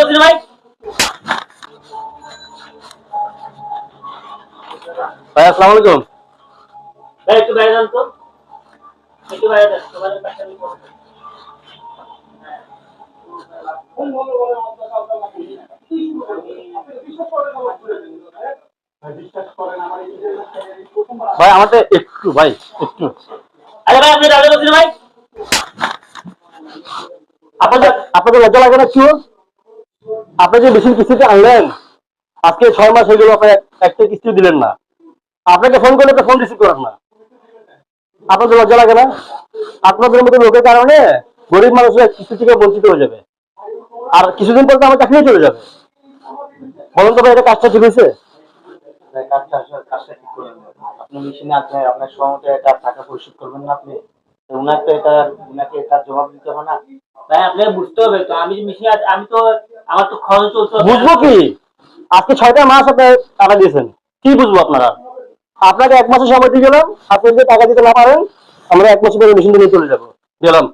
ভাই? ভাই আসসালামু আলাইকুম। ভাই একটু বাইরে যান তো। একটু বাইরে যান তোমাদের পাশে আমি ভাই আমাকে একটু ভাই একটু। আরে ভাই আপনি রাজা ভাই? আপনাদের আপনাদের লজ্জা লাগে না কি আপনি যে মেশিন কিস্তিতে আনলেন, আজকে ছয় মাস হয়ে গেল আপনার এক- একটা কিস্তি দিলেন না। আপনাকে ফোন করলে তো ফোন রিসিভ করেন না। আপনাদের লজ্জা লাগে না। আপনাদের মতো লোকের কারণে গরিব মানুষরা কিস্তি থেকে বঞ্চিত হয়ে যাবে। আর কিছুদিন পর তো আমার চাকরি চলে যাবে। বলুন তো ভাই, এটা কাজটা ঠিক হয়েছে? আপনি আমি তো আমার তো খরচ চলছে বুঝব কি? আজকে ছয়টা মাস আপনার টাকা দিয়েছেন। কি বুঝব আপনারা? আপনাকে এক মাসের সময় দিয়ে গেলাম আপনি যদি টাকা দিতে না পারেন, আমরা এক মাসের পরে মেশিন নিয়ে চলে যাব। গেলাম